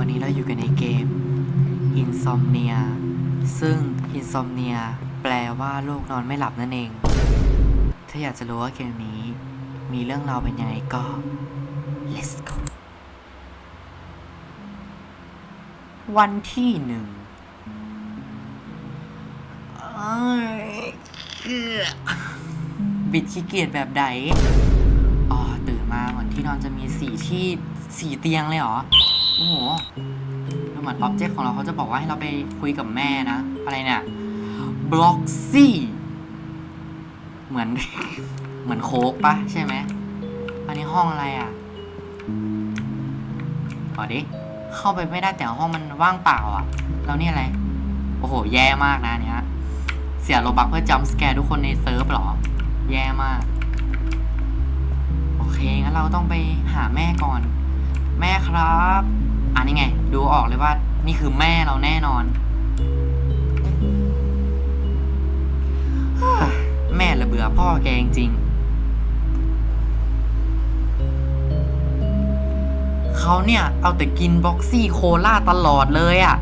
วันนี้เราอยู่กันในเกม Insomnia ซึ่ง Insomnia แปลว่าโรคนอนไม่หลับนั่นเอง ถ้าอยากจะรู้ว่าเกมนี้มีเรื่องราวเป็นยังไงก็ let's go วันที่หนึ่งเอ้ยเกือบิดขี้เกียจแบบใดอ๋อตื่นมาเหมือนที่นอนจะมีสี่ที่สี่เตียงเลยเหรอ โอ้โหแล้วเห มือนออบเจกต์ของเราเขาจะบอกว่าให้เราไปคุยกับแม่นะ อะไรเนี่ยบล็อกซี่เหมือน เหมือนโคกปะใช่ไหม อันนี้ห้องอะไรอะขอดิ เข้าไปไม่ได้แต่ห้องมันว่างเปล่าอะ แล้วนี่อะไร โอ้โห แย่มากนะเนี้ยเสียโลบักเพื่อจัมสแกร์ทุกคนในเซิร์ฟหรอ แย่มาก โอเคงั้นเราต้องไปหาแม่ก่อน แม่ครับ อันนี้ไง ดูออกเลยว่านี่คือแม่เราแน่นอน แม่ละเบื่อพ่อแกจริงๆเขาเนี่ย เอาแต่กินบ็อกซี่โคลาตลอดเลยอะ่ะ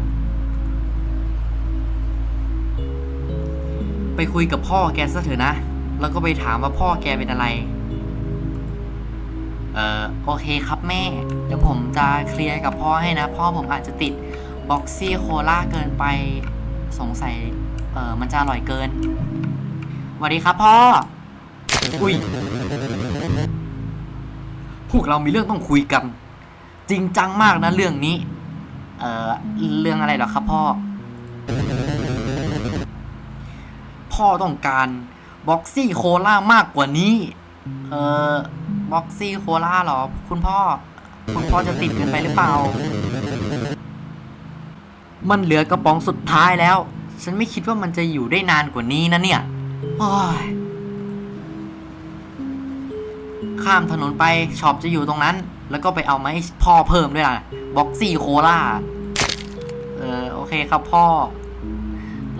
ไปคุยกับพ่อแกซะเถอะนะ แล้วก็ไปถามว่าพ่อแกเป็นอะไร เออโอเคครับแม่ เดี๋ยวผมจะเคลียร์กับพ่อให้นะ พ่อผมอาจจะติดบ็อกซี่โคลาเกินไปสงสัยเออมันจะอร่อยเกินสวัสดีครับพ่อ อุ้ย พวกเรามีเรื่องต้องคุยกัน จริงจังมากนะเรื่องนี้ เออเรื่องอะไรหรอครับพ่อ พ่อต้องการบ็อกซี่โคล่ามากกว่านี้ เออ บ็อกซี่โคล่าหรอ คุณพ่อ คุณพ่อจะติดเกินไปหรือเปล่า มันเหลือกระป๋องสุดท้ายแล้ว ฉันไม่คิดว่ามันจะอยู่ได้นานกว่านี้นะเนี่ยโอ้ยข้ามถนนไปช็อปจะอยู่ตรงนั้น แล้วก็ไปเอามาให้พ่อเพิ่มด้วยล่ะบ็อกซี่โคล่าเออโอเคครับพ่อ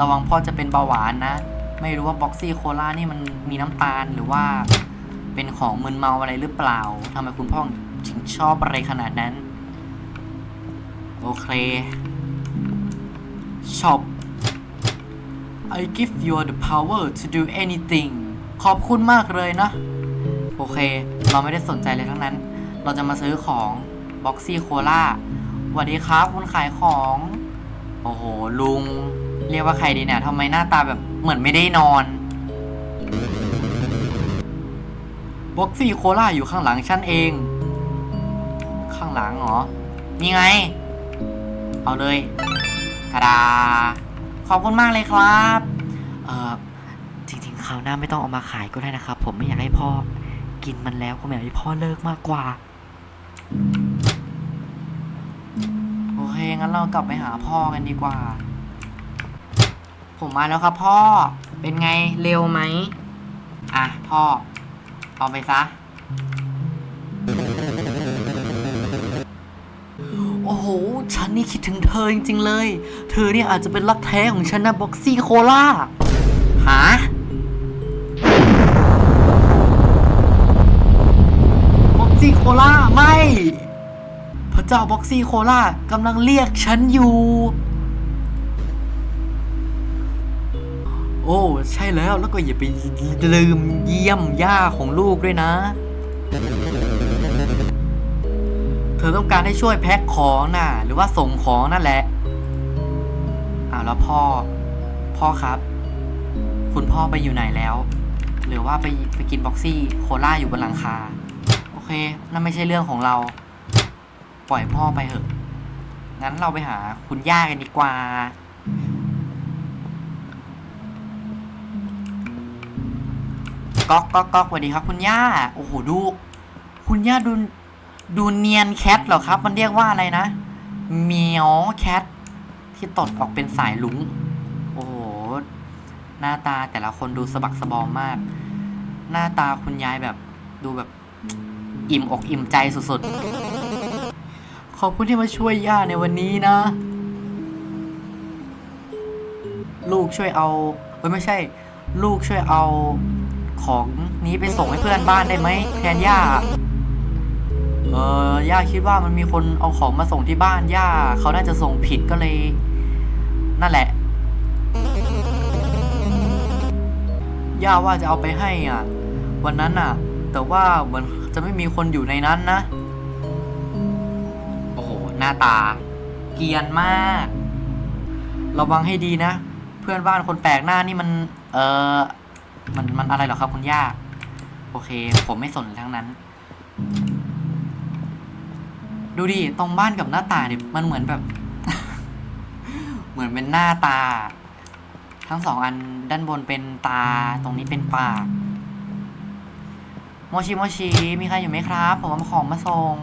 ระวังพ่อจะเป็นเบาหวานนะ ไม่รู้ว่าบ็อกซี่โคล่านี่มันมีน้ำตาลหรือว่า เป็นของมึนเมาอะไรหรือเปล่าทำไมคุณพ่อถึงชอบอะไรขนาดนั้น โอเคช็อป I give you the power to do anything ขอบคุณมากเลยนะ โอเค เราไม่ได้สนใจเลยทั้งนั้น เราจะมาซื้อของบ็อกซี่โคล่าสวัสดีครับคุณขายของ โอ้โห ลุง เรียกว่าใครดีเนี่ยทำไมหน้าตาแบบเหมือนไม่ได้นอน บ็อกซี่โคล่าอยู่ข้างหลังฉันเอง ข้างหลังเหรอ นี่ไง เอาเลยทาดา ขอบคุณมากเลยครับ เอ่อจริงๆคราวหน้าไม่ต้องเอามาขายก็ได้นะครับ ผมไม่อยากให้พ่อกินมันแล้วผมอยากให้พ่อเลิกมากกว่า โอเค งั้นเรากลับไปหาพ่อกันดีกว่า ผมมาแล้วครับพ่อ เป็นไงเร็วไหม อะพ่อ เอาไปซะ โอ้โห ฉันนี่คิดถึงเธอจริง ๆ เลย เธอเนี่ยอาจจะเป็นรักแท้ของฉันนะบ็อกซี่โคล่าหาบ็อกซี่โคล่าไม่ พระเจ้าบ็อกซี่โคล่ากำลังเรียกฉันอยู่ โอ้ ใช่แล้วแล้วก็อย่าไปลืมเยี่ยมย่าของลูกด้วยนะ เธอต้องการให้ช่วยแพ็คของน่ะ หรือว่าส่งของนั่นแหละอ้าวแล้วพ่อ พ่อครับ คุณพ่อไปอยู่ไหนแล้ว หรือว่าไปไปกินบ็อกซี่โคล่าอยู่บนหลังคา โอเค นั่นไม่ใช่เรื่องของเรา ปล่อยพ่อไปเถอะงั้นเราไปหาคุณย่ากันดีกว่า ก๊อกก๊อกก๊อกสวัสดีครับ คุณย่า โอ้โหดู คุณย่าดูดูเนียนแคทเหรอครับ มันเรียกว่าอะไรนะเมียวแคทที่ตดออกเป็นสายลุงโอ้โหหน้าตาแต่ละคนดูสะบักสะบอมมาก หน้าตาคุณยายแบบดูแบบอิ่มอกอิ่มใจสุดๆ ขอบคุณที่มาช่วยย่าในวันนี้นะ ลูกช่วยเอาเอ้ยไม่ใช่ ลูกช่วยเอา ของนี้ไปส่งให้เพื่อนบ้านได้ไหมแทนย่า เออย่าคิดว่ามันมีคนเอาของมาส่งที่บ้านย่าเขาน่าจะส่งผิดก็เลย นั่นแหละ ย่าว่าจะเอาไปให้อะ วันนั้นอะ แต่ว่าเหมือนจะไม่มีคนอยู่ในนั้นนะ โอ้โห หน้าตา เกียนมาก ระวังให้ดีนะ เพื่อนบ้านคนแปลกหน้านี่มัน เออ มันมันอะไรหรอครับคุณย่า โอเค ผมไม่สนทั้งนั้น ดูดิ ตรงบ้านกับหน้าตาเนี่ยมันเหมือนแบบ เหมือนเป็นหน้าตา ทั้งสองอันด้านบนเป็นตา ตรงนี้เป็นปาก โมชิโมชิ มีใครอยู่ไหมครับ ผมเอาของมาส่ง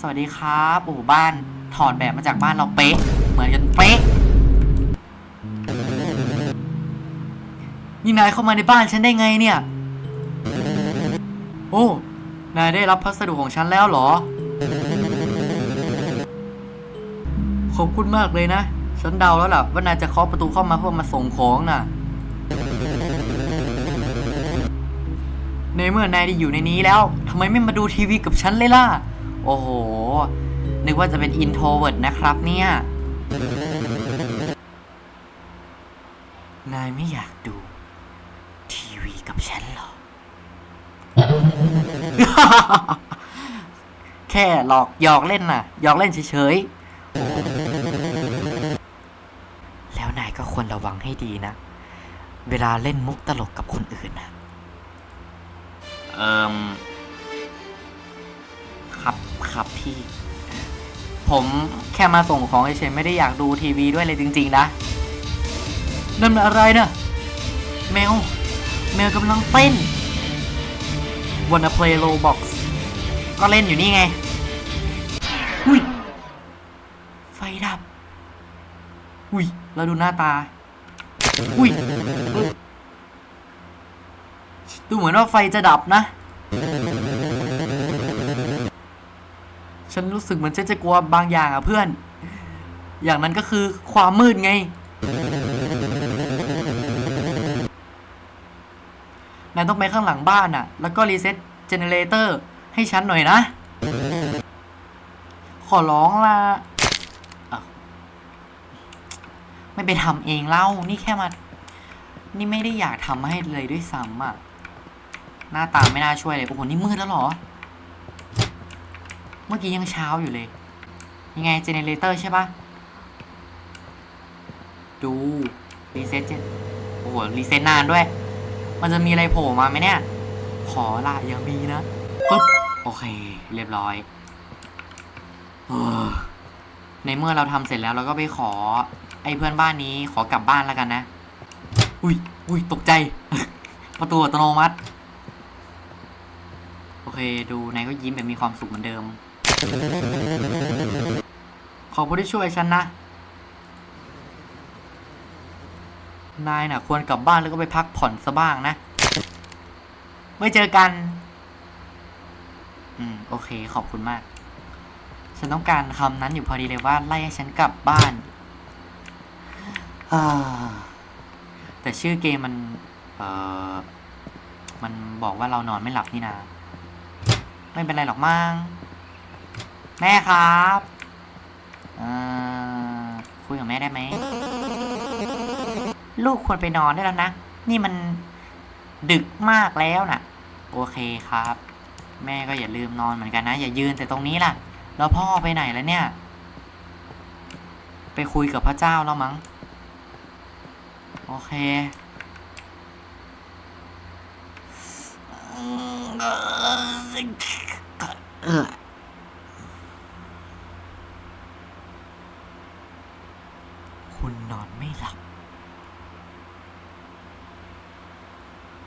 สวัสดีครับ โอ้บ้านถอดแบบมาจากบ้านเราเป๊ะ เหมือนกันเป๊ะ นี่นายเข้ามาในบ้านฉันได้ไงเนี่ย โอ้ นายได้รับพัสดุของฉันแล้วเหรอ ขอบคุณมากเลยนะ ฉันเดาแล้วล่ะว่านายจะเคาะประตูเข้ามาเพื่อมาส่งของน่ะ ในเมื่อนายได้อยู่ในนี้แล้วทำไมไม่มาดูทีวีกับฉันเลยล่ะ โอ้โห นึกว่าจะเป็นอินโทรเวิร์ดนะครับเนี่ยนายไม่อยากดู กับฉันเหรอแค่หลอกหยอกเล่นน่ะหยอกเล่นเฉยๆ แล้วนายก็ควรระวังให้ดีนะ เวลาเล่นมุกตลกกับคนอื่นนะเอิมครับครับพี่ ผมแค่มาส่งของเฉยๆไม่ได้อยากดูทีวีด้วยเลยจริง ๆ นะนั่นมันอะไรนะแมว แมวกำลังเต้น Wanna play Roblox ก็เล่นอยู่นี่ไงอุ้ยไฟดับอุ้ยเราดูหน้าตาอุ้ยเอ้ยดูเหมือนว่าไฟจะดับนะ ฉันรู้สึกเหมือนฉันจะกลัวบางอย่างอะเพื่อน อย่างนั้นก็คือความมืดไง นายต้องไปข้างหลังบ้านอะ แล้วก็รีเซ็ตเจเนเรเตอร์ให้ฉันหน่อยนะ ขอร้องละไม่ไปทำเองเล่า นี่แค่มา นี่ไม่ได้อยากทำให้เลยด้วยซ้ำอะ หน้าตาไม่น่าช่วยเลยโอ้โหนี่มืดแล้วหรอ เมื่อกี้ยังเช้าอยู่เลย ยังไงเจเนเรเตอร์ใช่ปะดู รีเซ็ตเจโอ้โหรีเซ็ตนานด้วย มันจะมีอะไรโผล่มาไหมเนี่ย ขอละอย่ามีนะปึ๊บโอเค เรียบร้อยออในเมื่อเราทำเสร็จแล้วเราก็ไปขอ ไอ้เพื่อนบ้านนี้ขอกลับบ้านแล้วกันนะ อุ้ยอุ้ยตกใจ ประตูอัตโนมัติ โอเค ดูนายก็ยิ้มแบบมีความสุขเหมือนเดิม ขอบคุณที่ช่วยฉันนะ นายน่ะ ควรกลับบ้านแล้วก็ไปพักผ่อนซะบ้างนะไว้เจอกัน อืม โอเค ขอบคุณมาก ฉันต้องการคำนั้นอยู่พอดีเลยว่าไล่ให้ฉันกลับบ้านาแต่ชื่อเกมมัน เอ่อมันบอกว่าเรานอนไม่หลับนี่นา ไม่เป็นไรหรอกมั้ง แม่ครับ เอ่อคุยกับแม่ได้ไหม ลูกควรไปนอนได้แล้วนะ นี่มันดึกมากแล้วน่ะ โอเคครับ แม่ก็อย่าลืมนอนเหมือนกันนะ อย่ายืนแต่ตรงนี้ล่ะ แล้วพ่อไปไหนแล้วเนี่ย ไปคุยกับพระเจ้าแล้วมั้ง โอเคเออคุณนอนไม่หลับ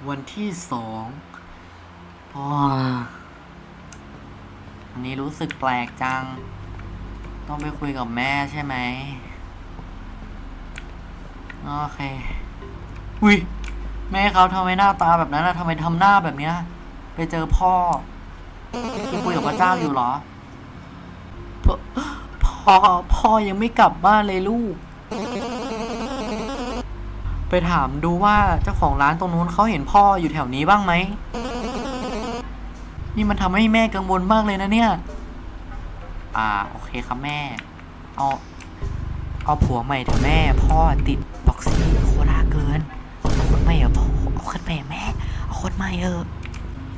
วันที่สองอ๋อวันนี้รู้สึกแปลกจัง ต้องไปคุยกับแม่ใช่ไหม โอเค อุ้ย แม่เขาทำไมหน้าตาแบบนั้นนะทำไมทำหน้าแบบเนี้ย ไปเจอพ่อที่คุยกับพระเจ้าอยู่เหรอ พ่อ พ่อพ่อยังไม่กลับบ้านเลยลูก ไปถามดูว่าเจ้าของร้านตรงนู้นเขาเห็นพ่ออยู่แถวนี้บ้างไหม นี่มันทำให้แม่กังวลมากเลยนะเนี่ย อ่าโอเคครับแม่ เอาเอาผัวใหม่เถอะแม่ พ่อติดบ็อกซี่โคราเกินเอาคนใหม่เอพ่อเอาคนใหม่แม่เอาคนใหม่เถอะ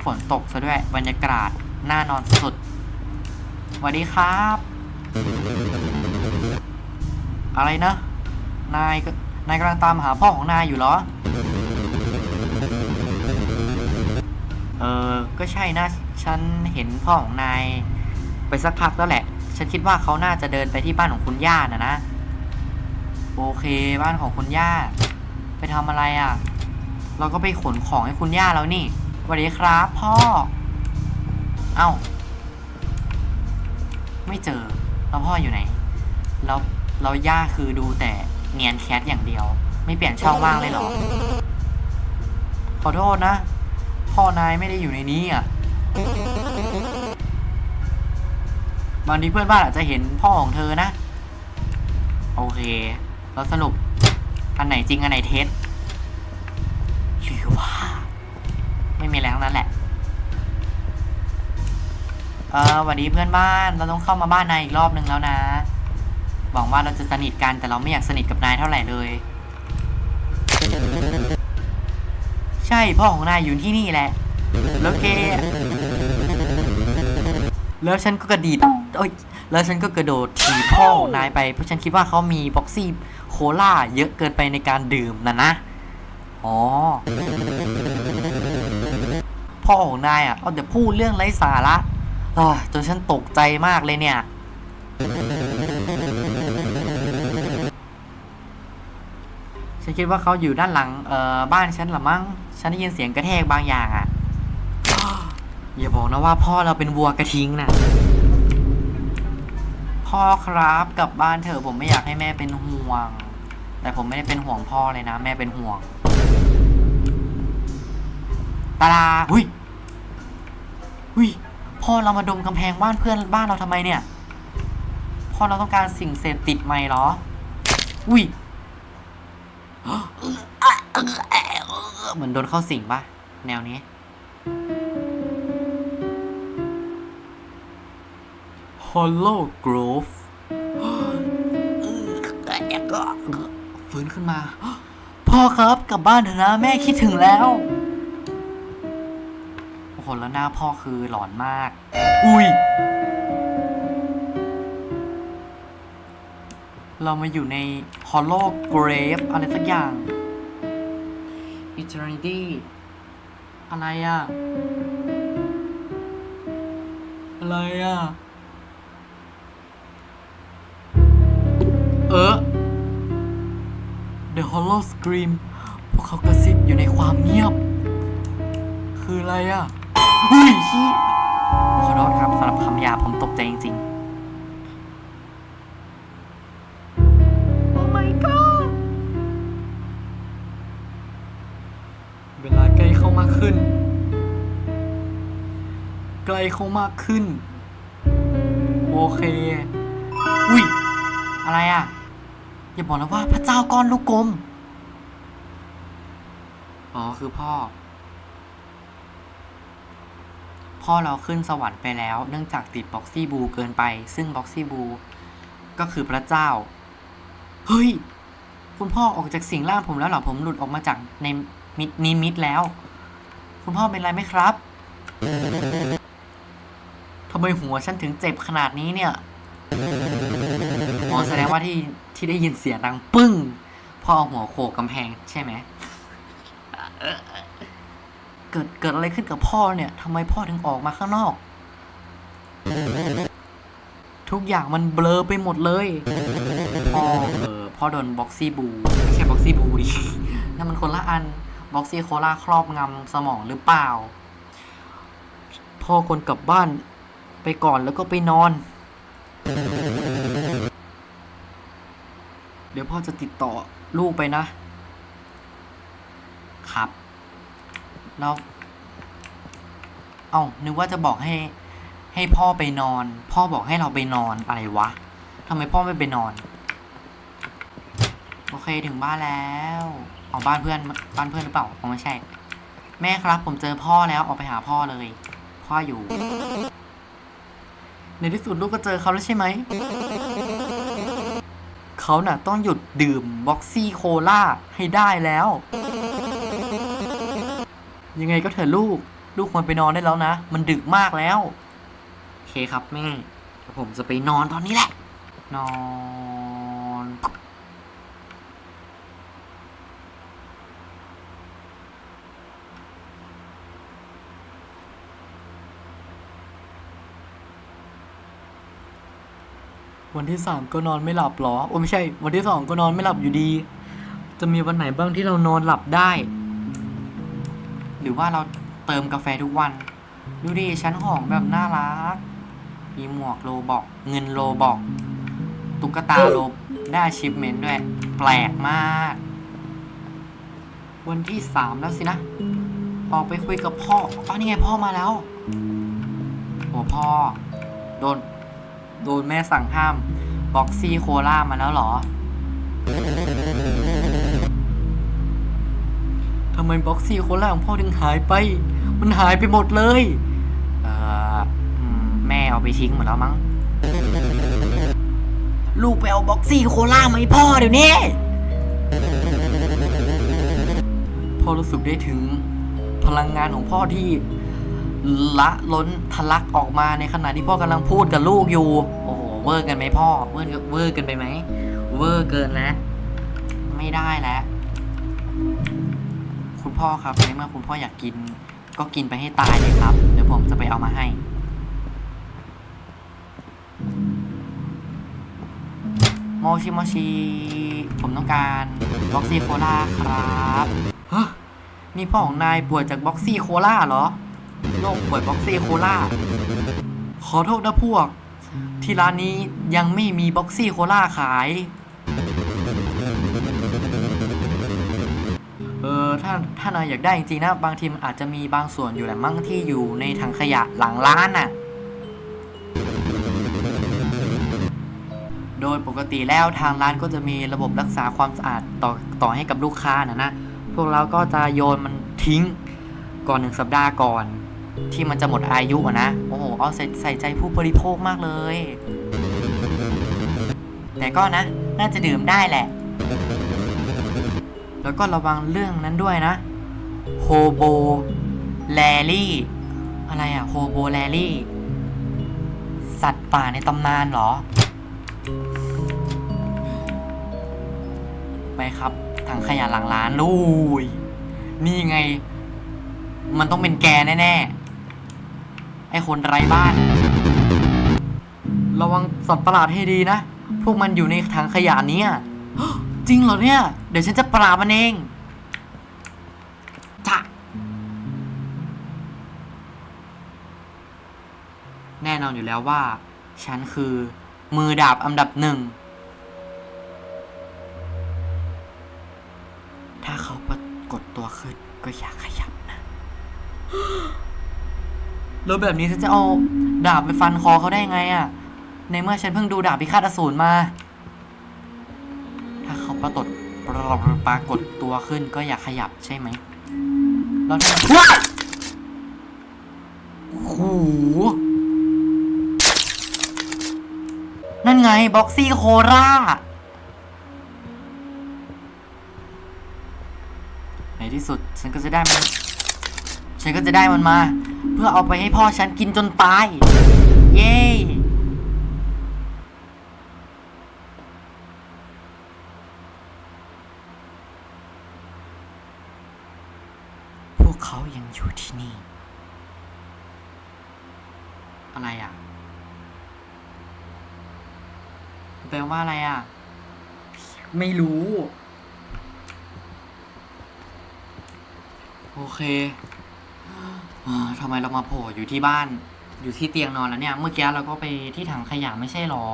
ฝนตกซะด้วยบรรยากาศน่านอนสุดสวัสดีครับ อะไรนะ นายก็ นายกำลังตามหาพ่อของนายอยู่เหรอ เออ ก็ใช่นะ ฉันเห็นพ่อของนายไปสักพักแล้วแหละ ฉันคิดว่าเขาน่าจะเดินไปที่บ้านของคุณย่านะนะ โอเค บ้านของคุณย่า ไปทำอะไรอะ่ะ เราก็ไปขนของให้คุณย่าแล้วนี่สวัสดีครับพ่อ เอ้า ไม่เจอ แล้วพ่ออยู่ไหน แล้วแล้วย่าคือดูแต่ เนียนแคทอย่างเดียว ไม่เปลี่ยนช่องว่างเลยเหรอ ขอโทษนะ พ่อนายไม่ได้อยู่ในนี้อะบางทีเพื่อนบ้านอาจจะเห็นพ่อของเธอนะ โอเคแล้วสรุป อันไหนจริง อันไหนเท็จหรือว่า ไม่มีอะไรทั้งนั้นแหละ เออวัสดีเพื่อนบ้านเราต้องเข้ามาบ้านนายอีกรอบนึงแล้วนะ หวังว่าเราจะสนิทกันแต่เราไม่อยากสนิทกับนายเท่าไหร่เลย ใช่พ่อของนายอยู่ที่นี่แหละแล้วแกแล้วฉันก็กระดีดโอ้ยแล้วฉันก็กระโดดถีบพ่อของนายไปเพราะฉันคิดว่าเขามีบ็อกซี่โคลาเยอะเกินไปในการดื่มนะนะอ๋อพ่อของนายอะเอาแต่พูดเรื่องไร้สาระอจนฉันตกใจมากเลยเนี่ย ฉันคิดว่าเขาอยู่ด้านหลังเอ่อบ้านฉันละมั้ง ฉันได้ยินเสียงกระแทกบางอย่างอะ่ะ อย่าบอกนะว่าพ่อเราเป็นวัวกระทิงนะพ่อครับกลับบ้านเถอะผมไม่อยากให้แม่เป็นห่วง แต่ผมไม่ได้เป็นห่วงพ่อเลยนะ แม่เป็นห่วงตาดาหุยหุยพ่อเรามาดมกำแพงบ้านเพื่อนบ้านเราทำไมเนี่ย พ่อเราต้องการสิ่งเสพติดไหมเหรอ อุ้ย เหมือนโดนเข้าสิงปะแนวนี้ Hollow Grove ฟื้นขึ้นมา พ่อครับกลับบ้านเถอะนะ แม่คิดถึงแล้ว โอ้โหแล้วหน้าพ่อคือหลอนมาก อุ้ย เรามาอยู่ใน Hollow Grave อะไรสักอย่าง Eternity อะไรอะอะไรอะเออ The Hollow Scream พวกเขากระซิบอยู่ในความเงียบ คืออะไรอะอุ้ยเหี้ยขอโทษครับสำหรับคำหยาบผมตกใจจริง ๆ กล้เข้ามากขึ้น โอเค อุ้ย อะไรอะ อย่าบอกนะว่าพระเจ้าก้อนลูกกลม อ๋อ คือพ่อ พ่อเราขึ้นสวรรค์ไปแล้ว เนื่องจากติดบ็อกซี่บูเกินไป ซึ่งบ็อกซี่บู ก็คือพระเจ้า เฮ้ย คุณพ่อออกจากสิ่งร่างผมแล้วเหรอ ผมหลุดออกมาจากในมิดนิมิตแล้ว คุณพ่อเป็นไรไหมครับำไมหัวฉันถึงเจ็บขนาดนี้เนี่ยอ๋อแสดงว่าที่ที่ได้ยินเสียงดังปึ้งพ่อหัวโขกกำแพงใช่ไหม เกิดเกิดอะไรขึ้นกับพ่อเนี่ยทำไมพ่อถึงออกมาข้างนอก ทุกอย่างมันเบลอไปหมดเลย พ่อเออพ่อโดนบ็อกซี่บูไม่ใช่บ็อกซี่บูดินั่นมันคนละอันบ็อกซี่โคลาครอบงำสมองหรือเปล่า พ่อคนกลับบ้าน ไปก่อนแล้วก็ไปนอน เดี๋ยวพ่อจะติดต่อลูกไปนะ ครับ แล้ว เอ้านึกว่าจะบอกให้ ให้พ่อไปนอน พ่อบอกให้เราไปนอนอะไรวะทำไมพ่อไม่ไปนอน โอเคถึงบ้านแล้วเอาบ้านเพื่อนบ้านเพื่อนหรือเปล่าคงไม่ใช่ แม่ครับผมเจอพ่อแล้วออกไปหาพ่อเลย พ่ออยู่ ในที่สุดลูกก็เจอเขาแล้วใช่ไหม เขาน่ะต้องหยุดดื่มบ็อกซี่โคลาให้ได้แล้ว ยังไงก็เถอะลูก ลูกควรไปนอนได้แล้วนะ มันดึกมากแล้ว โอเคครับแม่ผมจะไปนอนตอนนี้แหละ นอน วันที่สามก็นอนไม่หลับหรอ โอ้ไม่ใช่ วันที่สองก็นอนไม่หลับอยู่ดี จะมีวันไหนบ้างที่เรานอนหลับได้ หรือว่าเราเติมกาแฟทุกวัน ดูดิชั้นของแบบน่ารัก มีหมวกโลบอก เงินโลบอก ตุ๊กตาโลบได้ชิปเมนด้วย แปลกมาก วันที่สามแล้วสินะ ออกไปคุยกับพ่ออ๋อนี่ไงพ่อมาแล้วโอ้พ่อ โดน โดนแม่สั่งห้ามบ็อกซี่โคล่ามาแล้วเหรอทำไมบ็อกซี่โคล่าของพ่อถึงหายไป มันหายไปหมดเลยเอ่อแม่เอาไปทิ้งหมดแล้วมั้ง ลูกไปเอาบ็อกซี่โคล่ามาให้พ่อเดี๋ยวนี้พ่อรู้สึกได้ถึงพลังงานของพ่อที่ ละล้นทะลักออกมาในขณะที่พ่อกำลังพูดกับลูกอยู่ โอ้โหเวอร์กันไหมพ่อเวอร์เวอร์กินไปไหมเวอร์เกินแล้วไม่ได้แล้ว คุณพ่อครับในเมื่อคุณพ่ออยากกิน ก็กินไปให้ตายเลยครับ เดี๋ยวผมจะไปเอามาให้โมชิโมชิผมต้องการบ็อกซี่โคลาครับ ฮะ นี่พ่อของนายป่วยจากบ็อกซี่โคลาเหรอ โรคป่วยบ็อกซี่โคลาขอโทษนะพวก ที่ร้านนี้ยังไม่มีบ็อกซี่โคลาขาย เออถ้าถ้านายอยากได้จริงๆนะ บางทีมอาจจะมีบางส่วนอยู่แหละมั่งที่อยู่ในถังขยะหลังร้านน่ะ โดยปกติแล้วทางร้านก็จะมีระบบรักษาความสะอาดต่อต่อให้กับลูกค้านะนะ พวกเราก็จะโยนมันทิ้งก่อนหนึ่งสัปดาห์ก่อน ที่มันจะหมดอายุอะนะ โอ้โห เอาใส่ใส่ใจผู้บริโภคมากเลย แต่ก็นะ น่าจะดื่มได้แหละ แล้วก็ระวังเรื่องนั้นด้วยนะ โฮโบแลลี่ อะไรอะโฮโบแลลี่ สัตว์ป่าในตำนานเหรอ ไปครับถังขยะหลังร้านลูยนี่ไง มันต้องเป็นแกแน่ ๆ ไอคนไร้บ้าน ระวังสัตว์ประหลาดให้ดีนะ พวกมันอยู่ในถังขยะนี้จริงเหรอเนี่ย เดี๋ยวฉันจะปราบมันเองจ้ะแน่นอนอยู่แล้วว่า ฉันคือ มือดาบอันดับหนึ่ง ถ้าเขาปรากฏตัวขึ้นก็อย่าขยับนะ แล้วแบบนี้ฉันจะเอาดาบไปฟันคอเขาได้ไงอะ่ะ ในเมื่อฉันเพิ่งดูดาบพิฆาตอสูรมา ถ้าเขาปรากฏปรากฏตัวขึ้นก็อย่าขยับใช่ไหมแล้วถ้าว้าโอ้โหนั่นไงบ็อกซี่โคราในที่สุดฉันก็จะได้มัน ฉันก็จะได้มันมา พื่อเอาไปให้พ่อฉันกินจนตาย เย้พวกเขายังอยู่ที่นี่ อะไรอะแปลว่าอะไรอะ ไม่รู้ โอเค อ่าทำไมเรามาโผล่อยู่ที่บ้าน อยู่ที่เตียงนอนแล้วเนี่ย เมื่อกี้เราก็ไปที่ถังขยะไม่ใช่หรอ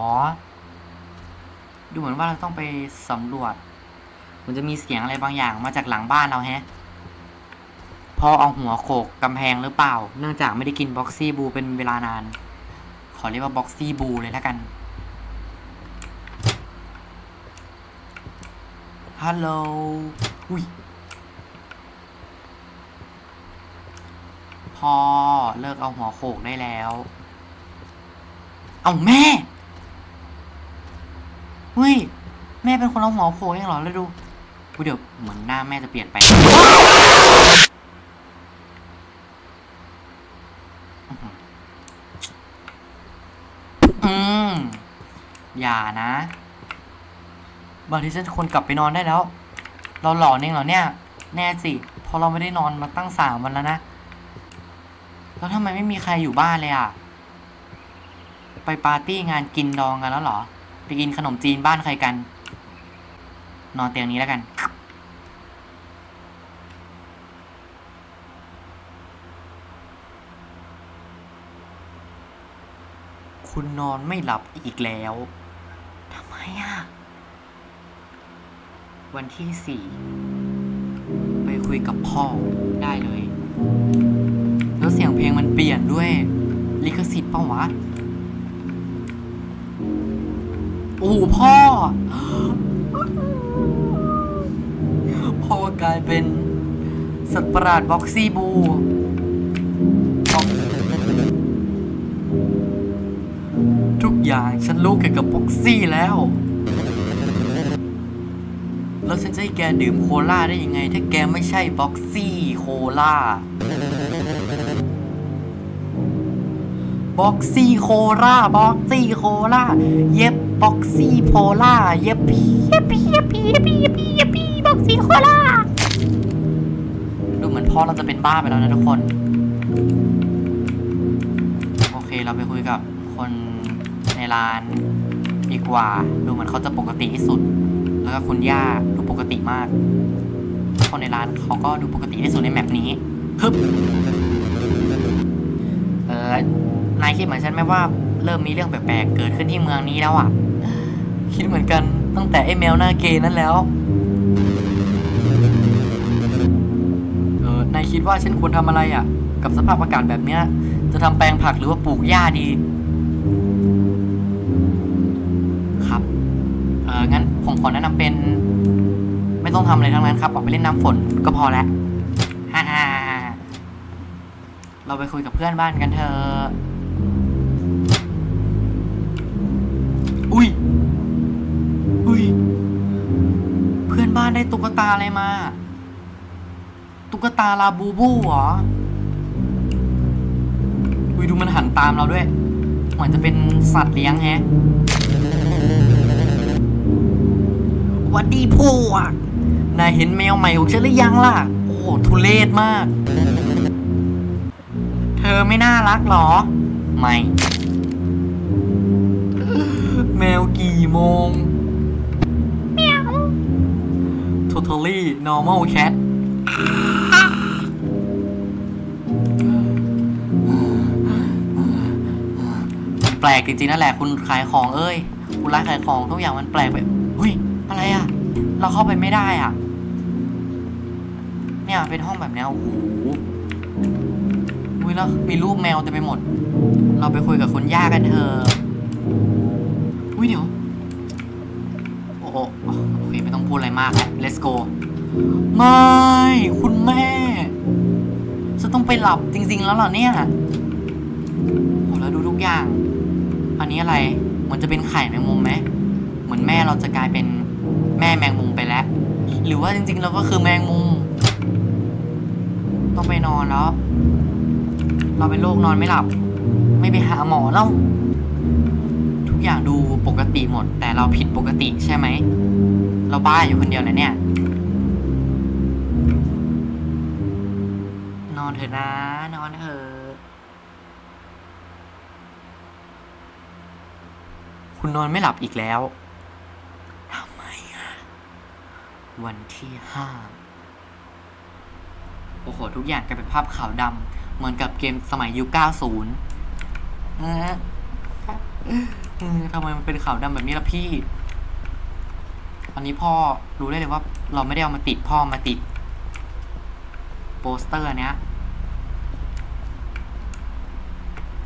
ดูเหมือนว่าเราต้องไปสำรวจ มันจะมีเสียงอะไรบางอย่างมาจากหลังบ้านเราแฮะ พอเอาหัวโขกกำแพงหรือเปล่า เนื่องจากไม่ได้กินบ็อกซี่บูเป็นเวลานาน ขอเรียกว่าบ็อกซี่บูเลยแล้วกัน ฮัลโหล อุ้ย พ่อ เลิกเอาหัวโขกได้แล้ว เอาแม่เฮ้ย แม่เป็นคนเอาหัวโขกเองเหรอ แล้วดูอุ๊ยเดี๋ยวเหมือนหน้าแม่จะเปลี่ยนไปอืมอย่านะบางทีฉันควรกลับไปนอนได้แล้ว เราหลอนเองเหรอเนี่ย แน่สิพราะเราไม่ได้นอนมาตั้งสามวันแล้วนะ แล้วทำไมไม่มีใครอยู่บ้านเลยอะ ไปปาร์ตี้งานกินดองกันแล้วเหรอ ไปกินขนมจีนบ้านใครกัน นอนเตียงนี้แล้วกัน คุณนอนไม่หลับอีกแล้วทำไมอะ วันที่สี่ไปคุยกับพ่อได้เลย เปลี่ยนด้วยลิขสิทธิ์เปล่าวะ โอ้พ่อ พ่อกลายเป็น สัตว์ประหลาดบ็อกซี่บูทุกอย่างฉันรู้เกี่ยวกับบ็อกซี่แล้ว แล้วฉันจะให้แกดื่มโคลาได้ยังไง ถ้าแกไม่ใช่บ็อกซี่โคลา บ็อกซี่โคลาบ็อกซี่โคลาเย็บบ็อกซี่โพลาเย็บปีเย็บปีเย็บปีเย็บปีเย็บปีเย็บปีบ็อกซี่โคลาดูเหมือนพ่อเราจะเป็นบ้าไปแล้วนะทุกคน โอเคเราไปคุยกับคนในร้านดีกว่า ดูเหมือนเขาจะปกติที่สุด แล้วก็คุณย่าดูปกติมาก คนในร้านเขาก็ดูปกติที่สุดในแมปนี้ฮึบเออ นายคิดเหมือนฉันไหมว่าเริ่มมีเรื่องแปลกๆเกิดขึ้นที่เมืองนี้แล้วอะ คิดเหมือนกันตั้งแต่ไอ้แมวหน้าเกย์นั่นแล้วเออนายคิดว่าฉันควรทำอะไรอะ กับสภาพอากาศแบบเนี้ย จะทำแปลงผักหรือว่าปลูกหญ้าดี ครับเอองั้นผมขอแนะนำเป็น ไม่ต้องทำอะไรทั้งนั้นครับ ออกไปเล่นน้ำฝนก็พอแล้วฮ่าฮ่าเราไปคุยกับเพื่อนบ้านกันเถอะ ได้ตุ๊กตาอะไรมา ตุ๊กตาลาบูบูเหรออุ้ยดูมันหันตามเราด้วยเหมือนจะเป็นสัตว์เลี้ยงแฮะหวัดดีพวกนายเห็นแมวใหม่ของฉันหรือยังล่ะ โอ้โหทุเลศมาก เธอไม่น่ารักหรอ ไม่ แมวกี่โมง totally normal cat แปลกจริงๆนั่นแหละคุณขายของเอ้ย คุณร้านขายของทุกอย่างมันแปลกไปเฮ้ย อะไรอะเราเข้าไปไม่ได้อะ เนี่ยเป็นห้องแบบเนี้ยโอ้โหอุ้ยแล้วมีรูปแมวเต็มไปหมด เราไปคุยกับคุณย่ากันเถอะอุ้ยเดี๋ยว โอ้โห ไม่ต้องพูดอะไรมากแล้ว let's go ไม่ คุณแม่จะต้องไปหลับจริง ๆ แล้วเหรอเนี่ยโหแล้วดูทุกอย่าง อันนี้อะไรเหมันจะเป็นไข่แมงมุมไหมเหมือนแม่เราจะกลายเป็นแม่แมงมุมไปแล้ว หรือว่าจริง ๆ เราก็คือแมงมุม ต้องไปนอนแล้ว เราเป็นโรคนอนไม่หลับ ไม่ไปหาหมอแล้ว ทุกอย่างดูปกติหมด แต่เราผิดปกติใช่ไหม เราบ้าอยู่คนเดียวนะเนี่ย นอนเถอะนะ นอนเถอะคุณนอนไม่หลับอีกแล้วทำไมอะวันที่ห้าโอ้โห ทุกอย่างกลายเป็นภาพขาวดำเหมือนกับเกมสมัยยุค90เออเออทำไมมันเป็นขาวดำแบบนี้ล่ะพี่ อันนี้พ่อรู้ได้เลยว่าเราไม่ได้เอามาติดพ่อมาติด โปสเตอร์เนี้ย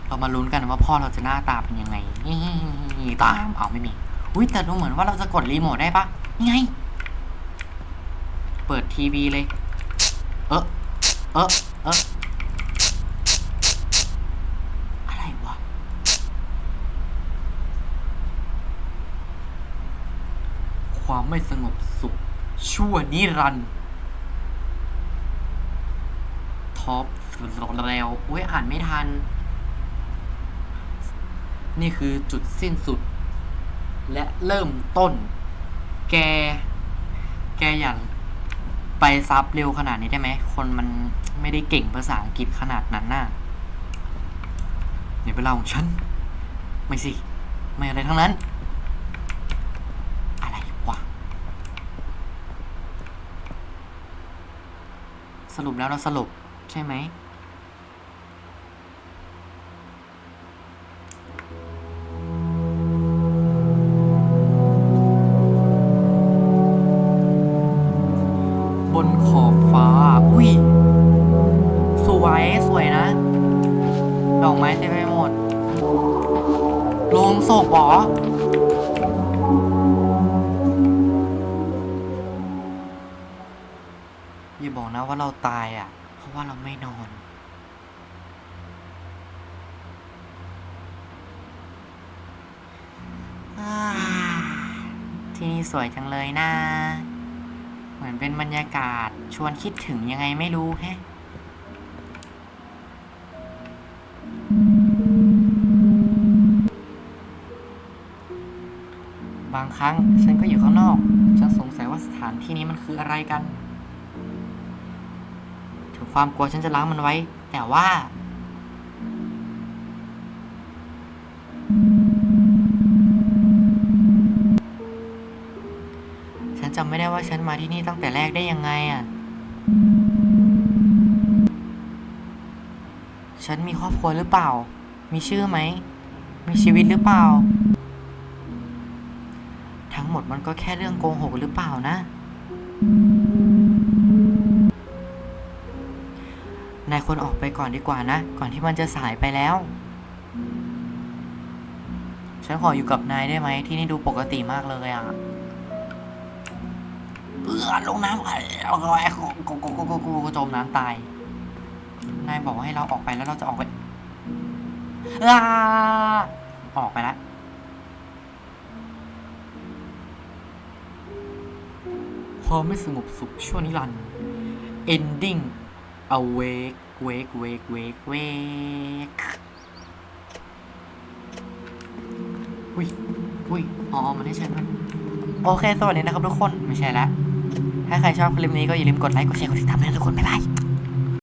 เรามาลุ้นกันว่าพ่อเราจะหน้าตาเป็นยังไงตามเอาไม่มีอุ้ยแต่ดูเหมือนว่าเราจะกดรีโมทได้ปะนี่ไง เปิดทีวีเลย เออเออเออ ความ ไม่สงบสุข ชั่วนิรันดร์ท็อปแล้วโอ้ยอ่านไม่ทัน นี่คือจุดสิ้นสุด และเริ่มต้น แก แกอย่าไปซับเร็วขนาดนี้ได้ไหม คนมันไม่ได้เก่งภาษาอังกฤษขนาดนั้นน่ะในเวลาของฉัน ไม่สิ ไม่อะไรทั้งนั้น อะไรวะ สรุปแล้วเราสรุปใช่ไหม เราตายอะ เพราะว่าเราไม่นอนอที่นี่สวยจังเลยนะ เหมือนเป็นบรรยากาศชวนคิดถึงยังไงไม่รู้แฮะบางครั้งฉันก็อยู่ข้างนอก ฉันสงสัยว่าสถานที่นี้มันคืออะไรกัน ความกลัวฉันจะล้างมันไว้ แต่ว่า ฉันจำไม่ได้ว่าฉันมาที่นี่ตั้งแต่แรกได้ยังไงอะ ฉันมีครอบครัวหรือเปล่า มีชื่อไหม มีชีวิตหรือเปล่า ทั้งหมดมันก็แค่เรื่องโกหกหรือเปล่านะ นายควรออกไปก่อนดีกว่านะ ก่อนที่มันจะสายไปแล้ว ฉันขออยู่กับนายได้ไหม ที่นี่ดูปกติมากเลยอะเออลงน้ำไปเอาไว้กูกูกูกูกูจมน้ำตาย นายบอกว่าให้เราออกไปแล้วเราจะออกไปอาออกไปแล้วความไม่สงบสุขชั่วนิรันดร์ ending awake wake wake wake wake อุ้ยอุ้ยอ๋อมันไม่ใช่มันโอเค สวัสดีนะครับทุกคน ไม่ใช่แล้วถ้าใครชอบคลิปนี้ก็อย่าลืมกดไลค์ กดแชร์ กดติดตามด้วยนะทุกคน บ๊ายบาย